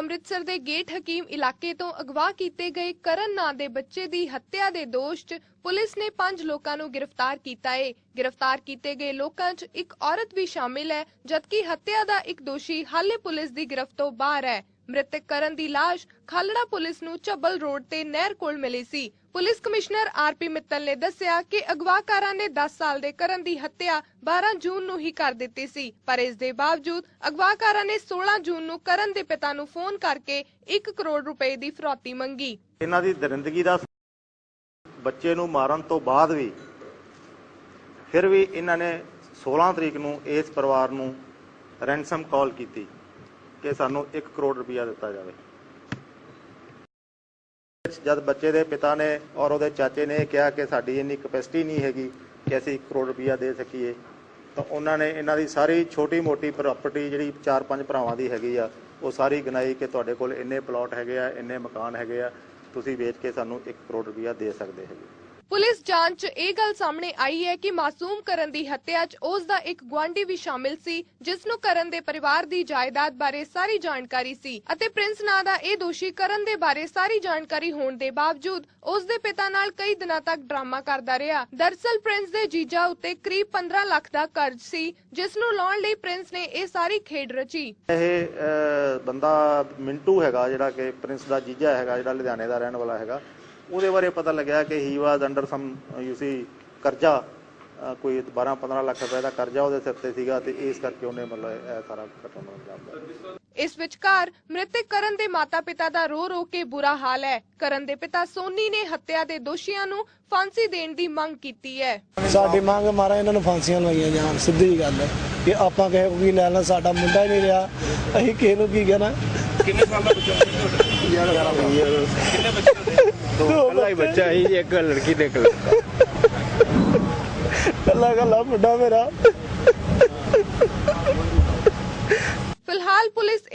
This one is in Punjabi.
ਅੰਮ੍ਰਿਤਸਰ ਦੇ ਗੇਟ ਹਕੀਮ ਇਲਾਕੇ ਤੋਂ ਅਗਵਾ ਕੀਤੇ ਗਏ ਕਰਨ ਨਾਂ ਦੇ ਬੱਚੇ ਦੀ ਹੱਤਿਆ ਦੇ ਦੋਸ਼ 'ਚ ਪੁਲਿਸ ਨੇ 5 ਲੋਕਾਂ ਨੂੰ ਗ੍ਰਿਫਤਾਰ ਕੀਤਾ ਏ। ਗ੍ਰਿਫਤਾਰ ਕੀਤੇ ਗਏ ਲੋਕਾਂ 'ਚ ਇੱਕ ਔਰਤ ਵੀ ਸ਼ਾਮਿਲ ਹੈ, ਜਦਕਿ ਹੱਤਿਆ ਦਾ ਇੱਕ ਦੋਸ਼ੀ ਹਾਲੇ ਪੁਲਿਸ ਦੀ ਗ੍ਰਿਫਤ ਤੋਂ ਬਾਹਰ ਹੈ। ਮ੍ਰਿਤਕ ਕਰਨ ਦੀ ਲਾਸ਼ ਖਾਲੜਾ ਪੁਲਿਸ ਨੂੰ ਚੱਬਲ ਰੋਡ ਤੇ ਨਹਿਰ ਕੋਲ ਮਿਲੀ ਸੀ। ਪੁਲਿਸ ਕਮਿਸ਼ਨਰ ਆਰਪੀ ਮਿੱਤਲ ਨੇ ਦੱਸਿਆ ਕਿ ਅਗਵਾਕਾਰਾਂ ਨੇ 10 ਸਾਲ ਦੇ ਕਰਨ ਦੀ ਹੱਤਿਆ 12 ਜੂਨ ਨੂੰ ਹੀ ਕਰ ਦਿੱਤੀ ਸੀ, ਪਰ ਇਸ ਦੇ ਬਾਵਜੂਦ ਅਗਵਾਕਾਰਾਂ ਨੇ 16 ਜੂਨ ਨੂੰ ਕਰਨ ਦੇ ਪਿਤਾ ਨੂੰ ਫੋਨ ਕਰਕੇ 1 ਕਰੋੜ ਰੁਪਏ ਦੀ ਫਰੌਤੀ ਮੰਗੀ। ਇਹਨਾਂ ਦੀ ਦਰਿੰਦਗੀ ਦਾ ਬੱਚੇ ਨੂੰ ਮਾਰਨ ਤੋਂ ਬਾਅਦ ਵੀ ਫਿਰ ਵੀ ਇਹਨਾਂ ਨੇ 16 ਤਰੀਕ ਨੂੰ ਇਸ ਪਰਿਵਾਰ ਨੂੰ ਰੈਂਸਮ ਕਾਲ ਕੀਤੀ। ਕਿ ਸਾਨੂੰ 1 ਕਰੋੜ ਰੁਪਇਆ ਦਿੱਤਾ ਜਾਵੇ। ਜਦ ਬੱਚੇ ਦੇ ਪਿਤਾ ਨੇ ਔਰ ਉਹਦੇ ਚਾਚੇ ਨੇ ਕਿਹਾ ਕਿ ਸਾਡੀ ਇੰਨੀ ਕਪੈਸਿਟੀ ਨਹੀਂ ਹੈਗੀ ਕਿ ਅਸੀਂ 1 ਕਰੋੜ ਰੁਪਇਆ ਦੇ ਸਕੀਏ, ਤਾਂ ਉਹਨਾਂ ਨੇ ਇਹਨਾਂ ਦੀ ਸਾਰੀ ਛੋਟੀ ਮੋਟੀ ਪ੍ਰਾਪਰਟੀ ਜਿਹੜੀ 4-5 ਭਰਾਵਾਂ ਦੀ ਹੈਗੀ ਆ, ਉਹ ਸਾਰੀ ਗਨਾਈ ਕਿ ਤੁਹਾਡੇ ਕੋਲ ਇੰਨੇ ਪਲਾਟ ਹੈਗੇ ਆ, ਇੰਨੇ ਮਕਾਨ ਹੈਗੇ ਆ, ਤੁਸੀਂ ਵੇਚ ਕੇ ਸਾਨੂੰ 1 ਕਰੋੜ ਰੁਪਇਆ ਦੇ ਸਕਦੇ ਹੈਗੇ। ਪੁਲਿਸ ਜਾਂਚ 'ਚ ਇਹ ਗੱਲ ਸਾਹਮਣੇ ਆਈ ਹੈ ਕਿ ਮਾਸੂਮ ਕਰਨ ਦੀ ਹੱਤਿਆ 'ਚ ਉਸ ਦਾ ਇੱਕ ਗੁਆਂਢੀ ਵੀ ਸ਼ਾਮਿਲ ਸੀ ਜਿਸ ਨੂੰ ਕਰਨ ਦੇ ਪਰਿਵਾਰ ਦੀ ਜਾਇਦਾਦ ਬਾਰੇ ਸਾਰੀ ਜਾਣਕਾਰੀ ਸੀ ਅਤੇ ਪ੍ਰਿੰਸ ਨਾਂ ਦਾ ਇਹ ਦੋਸ਼ੀ ਕਰਨ ਦੇ ਬਾਰੇ ਸਾਰੀ ਜਾਣਕਾਰੀ ਹੋਣ ਦੇ ਬਾਵਜੂਦ ਉਸ ਦੇ ਪਿਤਾ ਨਾਲ ਕਈ ਦਿਨਾਂ ਤੱਕ ਡਰਾਮਾ ਕਰਦਾ ਰਿਹਾ। ਦਰਸਲ ਪ੍ਰਿੰਸ ਦੇ ਜੀਜਾ ਉੱਤੇ ਕਰੀਬ 15 ਲੱਖ ਦਾ ਕਰਜ਼ ਸੀ ਜਿਸ ਨੂੰ ਲਾਉਣ ਲਈ ਪ੍ਰਿੰਸ ਨੇ ਇਹ ਸਾਰੀ ਖੇਡ ਰਚੀ। ਇਹ ਅਹ, ਬੰਦਾ ਮਿੰਟੂ ਹੈਗਾ ਜਿਹੜਾ ਕਿ ਪ੍ਰਿੰਸ ਦਾ ਜੀਜਾ ਹੈਗਾ ਜਿਹੜਾ ਲੁਧਿਆਣੇ ਦਾ ਰਹਿਣ ਵਾਲਾ ਹੈਗਾ। ਉਹਦੇ ਬਾਰੇ ਪਤਾ ਲੱਗਿਆ ਕਿ ਹੀ ਵਾਸ ਅੰਡਰ ਸਮ ਯੂ ਸੀ ਕਰਜ਼ਾ। ਕੋਈ 12 15 ਲੱਖ ਰੁਪਏ ਦਾ ਕਰਜ਼ਾ ਉਹਦੇ ਸਿਰ ਤੇ ਸੀਗਾ ਤੇ ਇਸ ਕਰਕੇ ਉਹਨੇ ਮਤਲਬ ਇਹ ਸਾਰਾ ਘਟਨਾ ਨੂੰ ਅੰਜਾਮ ਦਿੱਤਾ। ਇਸ ਵਿਚਕਾਰ ਮ੍ਰਿਤਕ ਕਰਨ ਦੇ ਮਾਤਾ-ਪਿਤਾ ਦਾ ਰੋ ਰੋ ਕੇ ਬੁਰਾ ਹਾਲ ਹੈ। ਕਰਨ ਦੇ ਪਿਤਾ ਸੋਨੀ ਨੇ ਹੱਤਿਆ ਦੇ ਦੋਸ਼ੀਆਂ ਨੂੰ ਫਾਂਸੀ ਦੇਣ ਦੀ ਮੰਗ ਕੀਤੀ ਹੈ। ਸਾਡੀ ਮੰਗ ਮਾਰਾ ਇਹਨਾਂ ਨੂੰ ਫਾਂਸੀਆਂ ਲਵਾਈਆਂ ਜਾਣ ਸਿੱਧੀ ਗੱਲ ਹੈ। ਕਿ ਆਪਾਂ ਕਿਸੇ ਨੂੰ ਕੀ ਲੈਣਾ ਸਾਡਾ ਮੁੰਡਾ ਹੀ ਨਹੀਂ ਰਿਹਾ। ਅਸੀਂ ਕਿਸੇ ਨੂੰ ਕੀ ਕਹਿਣਾ? ਕਿੰਨੇ ਸਾਲ ਦਾ ਬੱਚਾ ਕਿੰਨੇ ਬੱਚੇ ਹੁੰਦੇ ਦੋ ਕੱਲਾ ਹੀ ਬੱਚਾ ਹੀ ਇੱਕ ਲੜਕੀ ਤੇ ਇੱਕ ਲੜਕਾ। ਕੱਲਾ ਕੱਲਾ ਮੁੰਡਾ ਮੇਰਾ।